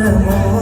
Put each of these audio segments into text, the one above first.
amor.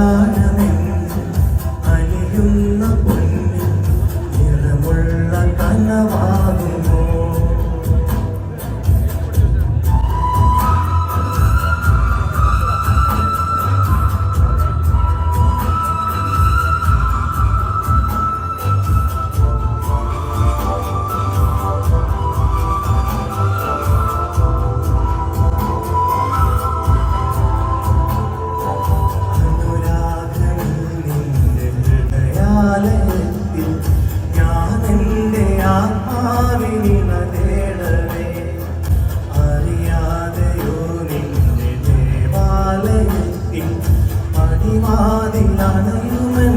പടിവാതിലണയുമൻ പ്രാർത്ഥനകളെ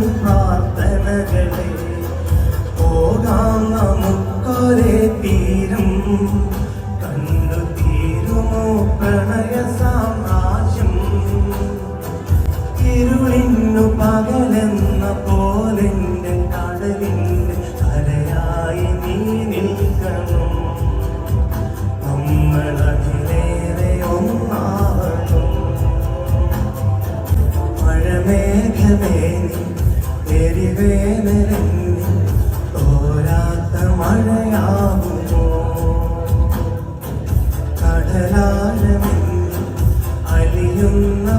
അലിയുന്ന